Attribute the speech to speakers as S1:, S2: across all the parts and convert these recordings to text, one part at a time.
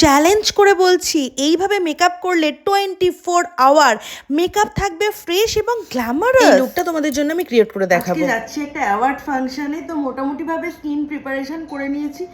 S1: Challenge করে বলছি এইভাবে মেকআপ করলে টোয়েন্টি ফোর আওয়ার মেকআপ থাকবে ফ্রেশ এবং গ্ল্যামারাস এই লুকটা তোমাদের জন্য আমি ক্রিয়েট করে দেখাবো।
S2: যাচ্ছি একটা অ্যাওয়ার্ড ফাংশনে তো মোটামুটি ভাবে স্কিন প্রিপারেশন করে নিয়েছি।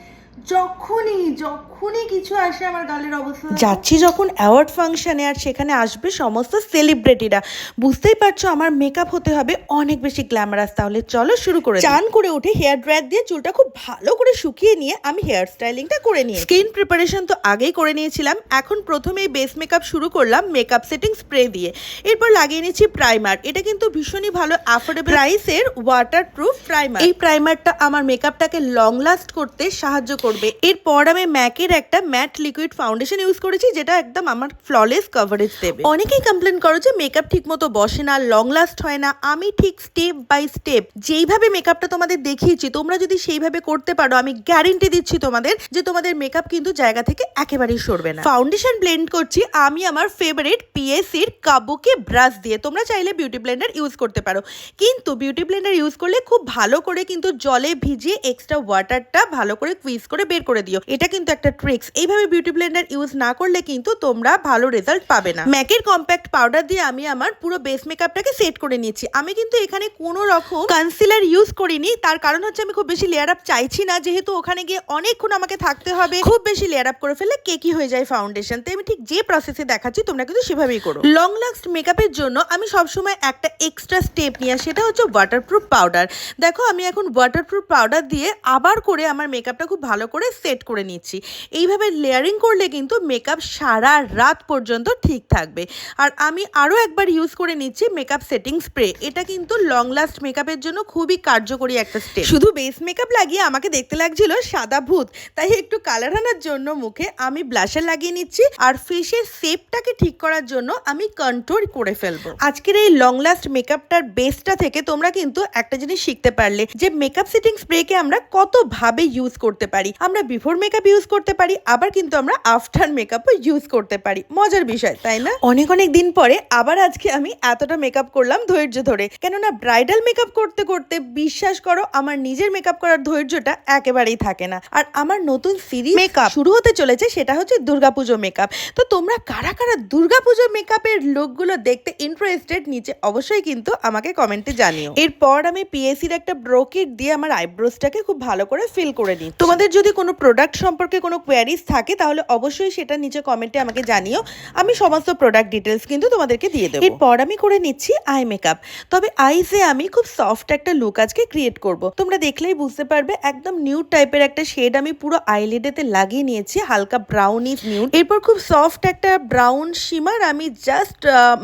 S2: যখনই যখনই কিছু আসে আমার গালের অবস্থা।
S1: যাচ্ছি যখন অ্যাওয়ার্ড ফাংশনে আর সেখানে আসবে সমস্ত সেলিব্রিটিরা বুঝতেই পারছ আমার মেকআপ হতে হবে অনেক বেশি গ্ল্যামারাস তাহলে চলো শুরু করে। চান করে উঠে হেয়ার ড্রায়ার দিয়ে চুলটা খুব ভালো করে শুকিয়ে নিয়ে আমি হেয়ার স্টাইলিংটা করে নিয়ে স্কিন প্রিপারেশন তো আগেই করে নিয়েছিলাম। এখন প্রথমেই বেস মেকআপ শুরু করলাম মেকআপ সেটিং স্প্রে দিয়ে। এরপর লাগিয়ে নিচ্ছি প্রাইমার এটা কিন্তু ভীষণই ভালো অ্যাফোর্ডেবল প্রাইসের ওয়াটার প্রুফ প্রাইমার এই প্রাইমারটা আমার মেকআপটাকে লং লাস্ট করতে সাহায্য করবে। এরপর আমি ম্যাকের একটা ম্যাট লিকুইড ফাউন্ডেশন ইউজ করেছি, যেটা একদম আমার ফ্ললেস কভারেজ দেবে। অনেকেই কমপ্লেন করো যে মেকআপ ঠিক মতো বসে না লং লাস্ট হয় না। আমি ঠিক স্টেপ বাই স্টেপ যেইভাবে মেকআপটা তোমাদের দেখিয়েছি, তোমরা যদি সেইভাবে করতে পারো, আমি গ্যারেন্টি দিচ্ছি তোমাদের যে তোমাদের মেকআপ কিন্তু জায়গা থেকে একেবারেই সরবে না। ফাউন্ডেশন ব্লেন্ড করছি আমি আমার ফেভারিট পিএসির কাবুকে ব্রাশ দিয়ে। তোমরা চাইলে বিউটি ব্লেন্ডার ইউজ করতে পারো। কিন্তু বিউটি ব্লেন্ডার ইউজ করলে খুব ভালো করে কিন্তু জলে ভিজিয়ে এক্সট্রা ওয়াটারটা ভালো করে কুইজ করে বের করে দিও। এটা কিন্তু একটা ট্রিক্স এইভাবে বিউটি ব্লেন্ডার ইউজ না করলে কিন্তু তোমরা ভালো রেজাল্ট পাবে না। ম্যাকের কম্প্যাক্ট পাউডার দিয়ে আমি আমার পুরো বেস মেকআপটাকে সেট করে নিয়েছি। আমি কিন্তু এখানে কোনো রকম কনসিলার ইউজ করিনি। তার কারণ হচ্ছে আমি খুব বেশি লেয়ার আপ চাইছি না। যেহেতু ওখানে গিয়ে অনেকক্ষণ আমাকে থাকতে হবে। খুব বেশি লেয়ার আপ করে ফেললে কেকি হয়ে যায় ফাউন্ডেশন তো আমি ঠিক যে প্রসেসে দেখাচ্ছি, তোমরা কিন্তু সেভাবেই করো। লং লাস্ট মেকআপের জন্য আমি সবসময় একটা এক্সট্রা স্টেপ নিয়ে সেটা হচ্ছে ওয়াটারপ্রুফ পাউডার দেখো, আমি এখন ওয়াটারপ্রুফ পাউডার দিয়ে আবার করে আমার মেকআপটা খুব ভালো করে সেট করে নিচ্ছি। এইভাবে লেয়ারিং করলে কিন্তু মেকআপ সারা রাত পর্যন্ত ঠিক থাকবে। আর আমি আরও একবার ইউজ করে নিচ্ছি মেকআপ সেটিং স্প্রে এটা কিন্তু লং লাস্ট মেকআপের জন্য খুবই কার্যকরী একটা স্টেপ শুধু বেস মেকআপ লাগিয়ে আমাকে দেখতে লাগছিল সাদা ভূত। তাই একটু কালার আনার জন্য মুখে আমি ব্লাশার লাগিয়ে নিচ্ছি। আর ফেসের শেপটাকে ঠিক করার জন্য আমি কন্ট্রোল করে ফেলব। আজকের এই লং লাস্ট মেকআপটার বেসটা থেকে তোমরা কিন্তু একটা জিনিস শিখতে পারলে যে মেকআপ সেটিং স্প্রেকে আমরা কত ভাবে ইউজ করতে পারি। আমরা বিফোর মেকআপ ইউজ করতে পারি আবার কিন্তু আমরা আফটার মেকআপও ইউজ করতে পারি। মজার বিষয় তাই না? অনেক অনেক দিন পরে আবার আজকে আমি এতটা মেকআপ করলাম ধৈর্য ধরে। কেননা ব্রাইডাল মেকআপ করতে করতে বিশ্বাস করো আমার নিজের মেকআপ করার ধৈর্যটা একেবারেই থাকে না। আর আমার নতুন সিরিজ মেকআপ শুরু হতে চলেছে সেটা হচ্ছে দুর্গাপুজো মেকআপ তো তোমরা কারা কারা দুর্গাপুজো মেকআপের লোকগুলো দেখতে ইন্টারেস্টেড নিচে অবশ্যই কিন্তু আমাকে কমেন্টে জানিও। এরপর আমি পিএসির একটা ব্রোকেট দিয়ে আমার আইব্রোসটাকে খুব ভালো করে ফিল করে নিই তোমাদের যদি কোনো প্রোডাক্ট সম্পর্কে কোনো কোয়ারিজ থাকে, তাহলে অবশ্যই সেটা নিচে কমেন্টে আমাকে জানিও। আমি সমস্ত প্রোডাক্ট ডিটেলস কিন্তু তোমাদেরকে দিয়ে দেবো। এরপর আমি করে নিচ্ছি আই মেকআপ তবে আইসে আমি খুব সফট একটা লুক আজকে ক্রিয়েট করব। তোমরা দেখলেই বুঝতে পারবে, একদম নিউড টাইপের একটা শেড আমি পুরো আইলিডেতে লাগিয়ে নিয়েছি, হালকা ব্রাউনিশ নিউড এরপর খুব সফট একটা ব্রাউন শিমার আমি just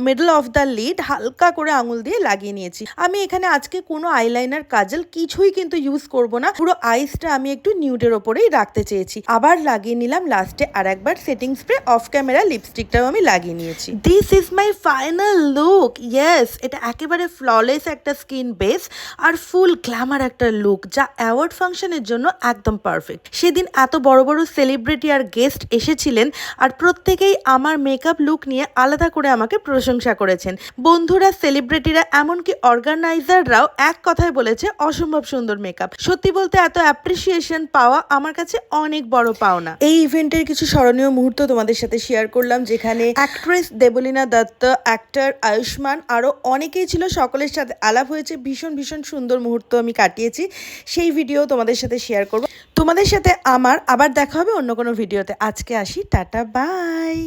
S1: middle of the lid হালকা করে আঙুল দিয়ে লাগিয়ে নিয়েছি। আমি এখানে আজকে কোনো আইলাইনার কাজল কিছুই কিন্তু ইউজ করব না। পুরো আইসটা আমি একটু নিউডের ওপরেই রাখতে চেয়েছি। আবার লাগিয়ে নিলাম লাস্টে আর একবার সেটিং স্প্রে অফ ক্যামেরা লিপস্টিকটাও আমি লাগিয়ে নিয়েছি। This is my final look yes এটা একেবারে ফ্ললেস একটা স্কিন বেস আর ফুল গ্ল্যামার একটা লুক যা অ্যাওয়ার্ড ফাংশনের জন্য একদম পারফেক্ট সেদিন এত বড় বড় সেলিব্রিটি আর গেস্ট এসেছিলেন আর প্রত্যেকেই আমার মেকআপ লুক নিয়ে আলাদা করে আমাকে প্রশংসা করেছেন। বন্ধুরা সেলিব্রিটিরা এমনকি অর্গানাইজাররাও এক কথায় বলেছে, অসম্ভব সুন্দর মেকআপ সত্যি বলতে এত অ্যাপ্রিসিয়েশন পাওয়া আমার কাছে অনেক বড় পাওনা। এই ইভেন্টের কিছু স্মরণীয় মুহূর্ত তোমাদের সাথে শেয়ার করলাম, যেখানে অ্যাক্ট্রেস দেবলীনা দত্ত অ্যাক্টর আয়ুষ্মান আরও অনেকেই ছিল, সকলের সাথে আলাপ হয়েছে, ভীষণ ভীষণ সুন্দর মুহূর্ত আমি কাটিয়েছি। সেই ভিডিও তোমাদের সাথে শেয়ার করব। তোমাদের সাথে আমার আবার দেখা হবে অন্য কোনো ভিডিওতে আজকে আসি, টাটা বাই